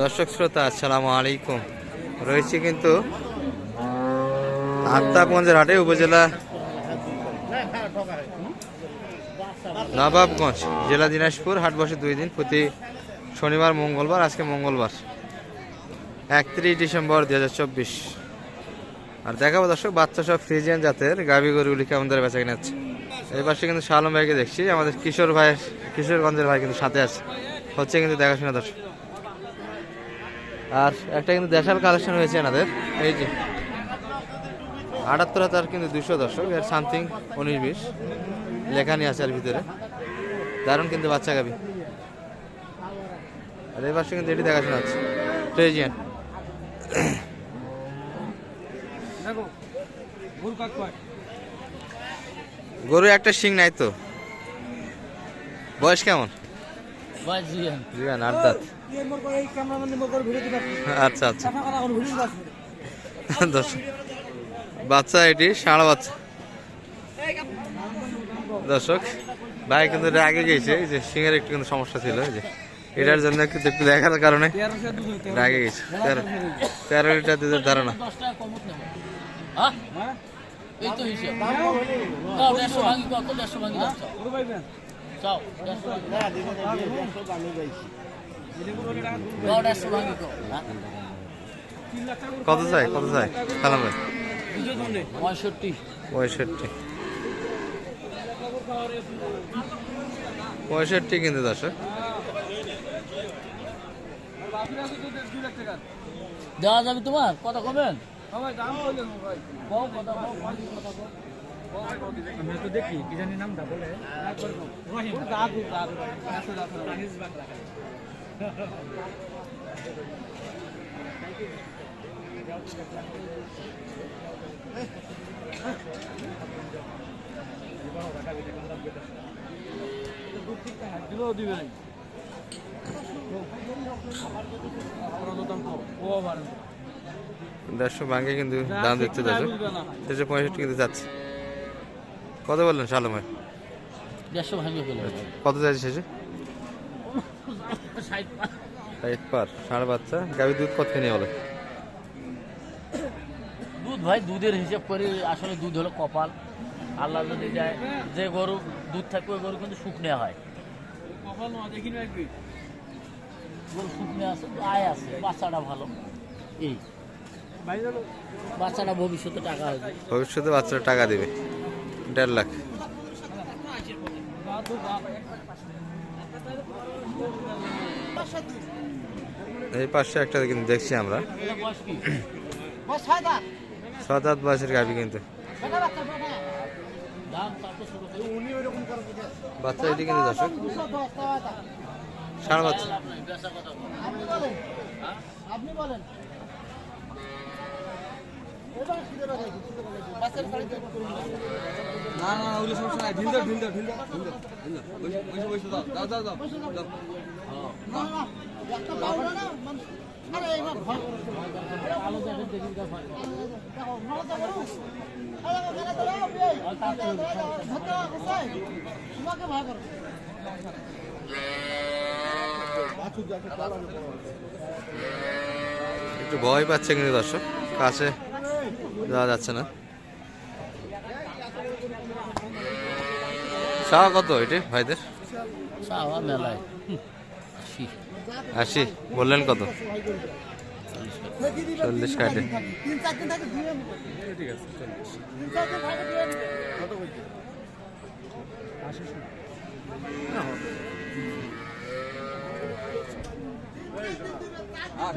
দর্শক শ্রোতা, আসসালামু আলাইকুম। রয়েছে কিন্তু আত্মাগঞ্জের হাটে, উপজেলা নবাবগঞ্জ, জেলা দিনাজপুর। হাট বসে দুই দিন, প্রতি শনিবার, মঙ্গলবার, আজকে মঙ্গলবার, একত্রিশ ডিসেম্বর দু হাজার চব্বিশ। আর দেখাবো দর্শক, বাচ্চা সব ফ্রিজিয়ান জাতের গাভি গরুগুলি কেমন ধরে বেচা কিনে যাচ্ছে এই পাশে কিন্তু শালম ভাইকে দেখছি, আমাদের কিশোর ভাই কিশোরগঞ্জের ভাই কিন্তু সাথে আছে। হচ্ছে কিন্তু দেখাশোনা দর্শক। আর একটা কিন্তু দেশাল কালেকশন হয়েছে এনাদের। এই যে। আটাত্তর হাজার কিন্তু দুশো দর্শক এর সামথিং উনিশ বিশ। লেখানি আছে আর ভিতরে। দারুণ কিন্তু বাচ্চা গাবি। আর এই পাশে কিন্তু এটি দেখাশোনা আছে ফ্রেজিয়ান গরু একটা শিং নাই তো। বয়স কেমন? জিগান আট দাঁত। আচ্ছা আচ্ছা। বাচ্চা এটি, ষাঁড় বাচ্চা। দর্শক, ভাই কিন্তু আগে গেছে যে সিংহের একটু কিন্তু সমস্যা ছিল যে। এটার জন্য কিন্তু একটু দেখার কারণে আগে গেছে। তেরো লিটার দুধের ধারণা। কত কত চাই? কত চাই? সালাম। ভাই পঁয়ষট্টি। পঁয়ষট্টি। পঁয়ষট্টি কিন্তু দর্শক। দেওয়া যাবে তোমার? কত কমেন কও, কত কও, দেড়শো ভাঙে কিন্তু দাম দিচ্ছে দর্শক দেড়শো। পঁয়ষট্টি কিন্তু যাচ্ছে। কত বললেন ভাই দেড়শো ভাঙি ফেলে কত যাচ্ছে শেষে? ষাট পার। ষাঁড় বাচ্চা গাভী দুধ কত নিয়ে বলে দুধ ভাই দুধের হিসাব করে আসলে দুধ হলো কপাল। আল্লাহ যদি যায় যে গরু দুধ থাকবে ওই গরু কিন্তু শুকনে হয়। গরু শুকনে আছে আয় আছে বাচ্চাটা ভালো। এই বাচ্চাটা ভবিষ্যতে টাকা হবে। ভবিষ্যতে বাচ্চারা টাকা দেবে। দেড় লাখ। এই পাশে একটা কিন্তু দেখছি আমরা। সাত আট বয়সের গাভী কিন্তু। বাচ্চা এটি কিন্তু দর্শক। ষাঁড় বাচ্চা। লাভ না না ওগুলো সমস্যা নাই। ঢিল দাও ঢিল দাও ঢিল দাও ঢিল দাও ঢিল দাও। ওই ওই ওই দাও দাও দাও দাও দাও। না মানে তোমাকে ভয় করো একটু ভয় পাচ্ছে কিন্তু দর্শক। কাছে যাওয়া যাচ্ছে না। চাওয়া কত এটি ভাইদের? চাওয়া মেলায়। আশি। বললেন কত? চল্লিশ কাটে।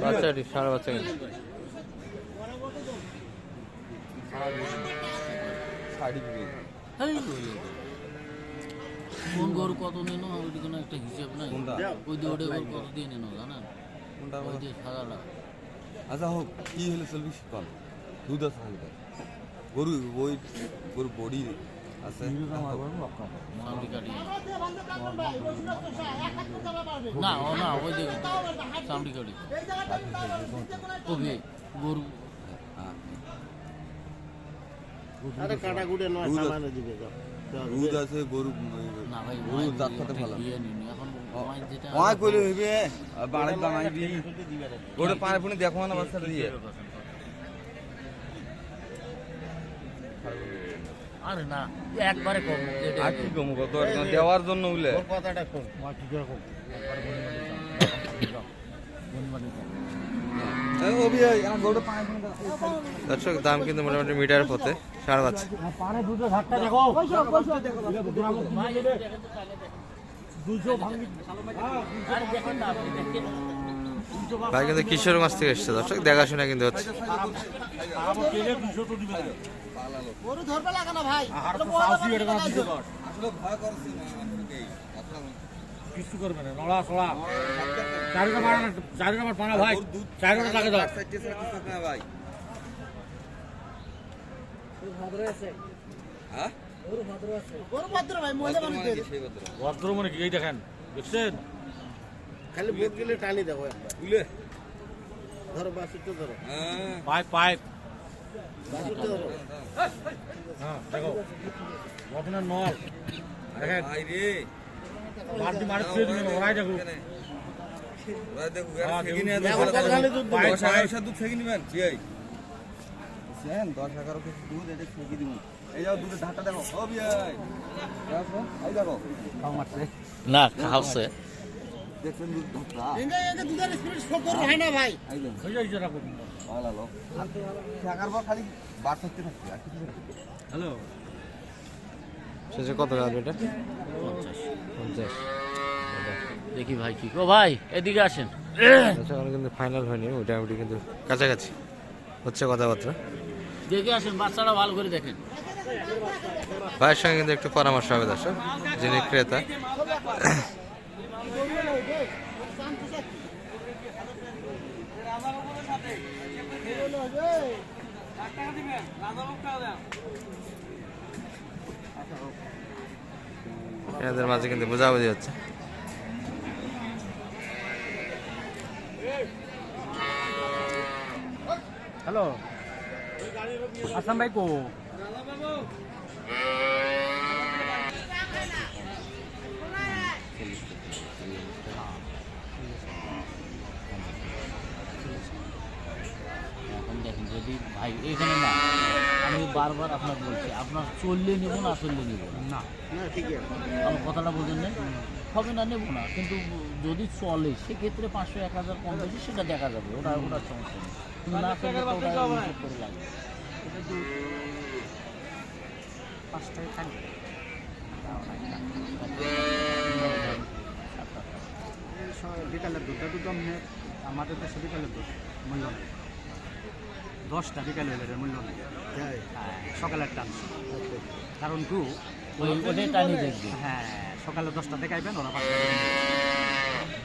বাচ্চাটি সাড়ে বাচ্চা কিন্তু শাড়ি কোন গরু কত নিন ওইটি কোনো একটা হিসেব নাই? ওই দিয়ে ওটা গরু কত দিয়ে নিন জানেন? কোনটা ওই দিয়ে সাদাটা। আচ্ছা হোক কি হলে চলবি কল দুধ আছে হালকা গরু ওই গরু বডি আছে। না ও না ওই দেখি সামরি কাটি। ওকে গরু। হ্যাঁ। আরে কাটা গুড়ে নয় সামান্য দিবে যাও। দুধ আছে গরু না ভাই গরু জাত খাতে ভালো। এখন তোমায় কইলে হইবে বাড়াই বানাই দি ওটা পানি পুনি দেখো না বাচ্চাটা দিয়ে। আরে না একবারে কম আর কি কম কত দেওয়ার জন্য উলে। কথাটা কম দর্শক দাম কিন্তু মোটামুটি মিটার পথে সার বাচ্চা আরে দেখেন না আপনি দেখেন ভাই কিন্তু কিশোরগঞ্জ থেকে এসছে দর্শক দেখাশোনা কিন্তু হচ্ছে ধরবে লাগা না ভাই আসলে ভয় করছে না আমাদেরকে কিছু করবে না নড়া সড়া চারিটা মারা না চারিটা মার পানা ভাই চারিটা লাগে দাও ভাই হ্যাঁ? ভদ্র ভাই ভদ্র মনে কি এই দেখেন? দেখছেন? খালি বুট গেলে টানি দেখো একবার। উলে ধরো বাসুরটা ধরো। হ্যাঁ। Pipe pipe. বাসুরটা ধরো। হ্যাঁ দেখো। বর্তমানে নল। দেখেন। দশ এগারো কেজি দুধ এটা দিব। না খাওয়াছে হয় হ্যালো। শেষে কত গাছ এটা পঞ্চাশ। দেখি ভাই কি ও ভাই এদিকে আসেন। এখন কিন্তু ফাইনাল হয়নি মোটামুটি কিন্তু কাছাকাছি। হচ্ছে কথাবার্তা। দেখে আসেন বাচ্চাটা ভালো করে দেখেন। ভাইয়ের সঙ্গে কিন্তু একটু পরামর্শ হবে দর্শক যিনি ক্রেতা। এনাদের মাঝে কিন্তু বোঝাবুঝি হচ্ছে। হ্যালো আসাম ভাই কো? এখন দেখেন যদি ভাই এখানে না বারবার আপনার বলছি আপনার চললে নেব না চললে নেব না। না। না আমার কথাটা বলছেন না হবে না নেব না। কিন্তু যদি চলে সেক্ষেত্রে পাঁচশো এক হাজার কম বেশি সেটা দেখা যাবে। ওটা ওটার সমস্যা নেই। কিন্তু না চললে তো ওটা হিসেব করে লাগবে। পাঁচটায় থাকবে? বিকালের দুধটা দুধ আমাদের দেশে বিকালের দুধ মূল্য নেই। দশটা বিকালে হলে এটার মূল্য নেই। হ্যাঁ, সকালের টান কারণ টু ওই ওটাই টানি দেখবে। হ্যাঁ সকালে দশটা থেকে আইবেন ওরা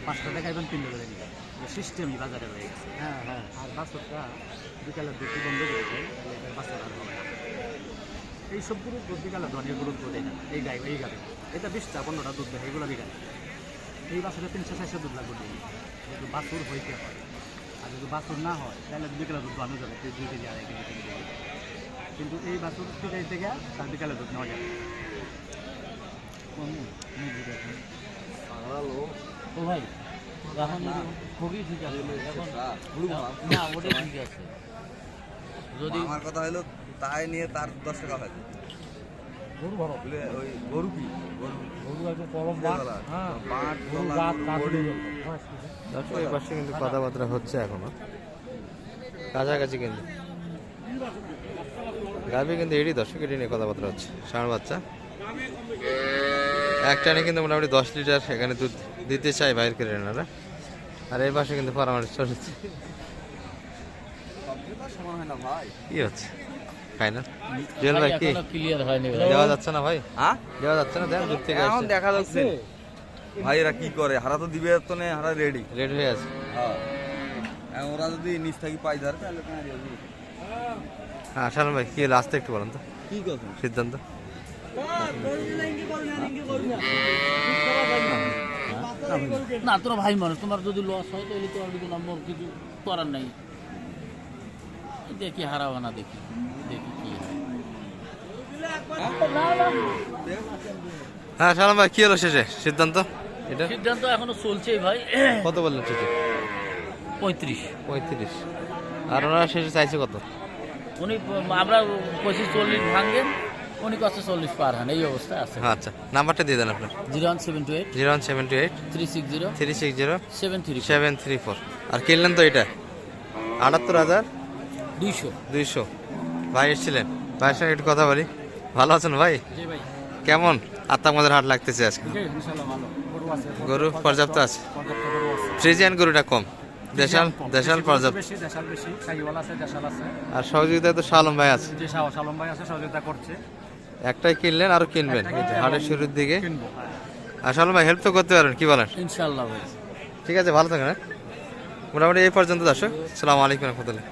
পাঁচটা থেকে তিনটে করে নিবে। সিস্টেমই বাজারে হয়ে গেছে। হ্যাঁ হ্যাঁ। আর বাছরটা বিকালের দুধ বন্ধ করে দেয় বাছর আর হবে না। এই সব গরুর দুধ বিকালে ধনিয়া গরুর দুধ এটা এই গাই এই গাড়ি এটা বিশটা পনেরোটা দুধ দেয় এগুলো বিকালে। এই বাছরে তিনশো চারশো দুধ লাগবে। যদি বাছুর হইতে হয়। আর যদি বাছুর না হয় তাহলে বিকালে দুধ বানো যাবে দুই কেজি আড়াই কেজি তিন কেজি কিন্তু এই বাছুর ফিটাই থেকে তার বিকালে দুধ নেওয়া যাবে। ও ভাই এখন খুবই ঠিক আছে। এখন না ওটাই ঠিক আছে। যদি আমার কথা হলো তাই নিয়ে তার দশ টাকা হয় গরু বলে ওই গরু কি? গরু। গরু পরম হ্যাঁ। দর্শক এই পাশে কিন্তু কথাবার্তা হচ্ছে এখনও। কাছাকাছি কিন্তু। গাভি কিন্তু এটি দর্শক এটি নিয়ে কথাবার্তা হচ্ছে। ষাঁড় বাচ্চা। একটানে কিন্তু মোটামুটি দশ লিটার এখানে দুধ দিতে চাই বাইর করে এনারা আর এই পাশে কিন্তু পরামর্শ চলছে। সবচেয়ে তো হয় না। জুয়েল ভাই কি? ক্লিয়ার হয়নি দেওয়া যাচ্ছে না ভাই? হ্যাঁ? দেওয়া যাচ্ছে না? দেন দূর থেকে এখন দেখা যাচ্ছে। ভাই এরা কি করে? হারা তো দিবে তো নেই হারা রেডি রেডি হয়ে আছে। হ্যাঁ। ওরা যদি নিচ থাকি পাই ধরে? হ্যাঁ শালম ভাই কি লাস্টে একটু বলেন তো। কি কথা? সিদ্ধান্ত। না তোর ভাই মানুষ তোমার যদি লস হয় তাহলে তো আর কিছু নম্বর কিছু করার নাই। দেখি হারাবো না দেখি। দেখি কি হ্যাঁ। শালম ভাই কি হলো শেষে? সিদ্ধান্ত? এটা? সিদ্ধান্ত এখনও চলছেই ভাই। কত বললেন চিঠি পঁয়ত্রিশ। পঁয়ত্রিশ। আর ওনারা শেষে চাইছে কত? উনি আমরা পঁচিশ চল্লিশ ভাঙেন উনি কত চল্লিশ পার হন এই অবস্থায় আছে। আচ্ছা। নাম্বারটা দিয়ে দেন আপনার। Zero one seven two eight. Zero one seven two eight. Three six zero. Three six zero. Seven three seven three four. আর কিনলেন তো এটা? আটাত্তর হাজার দুইশো। দুইশো। ভাই এসেছিলেন। ভাইয়ের সঙ্গে একটু কথা বলি। ভালো আছেন ভাই? কেমন? আত্মামাদের হাট লাগতেছে আজকে? গরু পর্যাপ্ত আছে? ফ্রিজিয়ান গরুটা কম? দেশাল দেশাল দেশি পর্যাপ্ত? আর সহযোগিতায় তো শালম ভাই আছে। যে সালম ভাই আছে সহযোগিতা করছে। একটাই কিনলেন আরও কিনবেন। হাটের শুরুর দিকে। আর শালম ভাই হেল্প তো করতে পারবেন কি বলেন? ইনশাল্লাহ ভাই। ঠিক আছে ভালো থাকেন হ্যাঁ? মোটামুটি এই পর্যন্ত দর্শক। সালাম আলাইকুম রহমতুল্লাহ।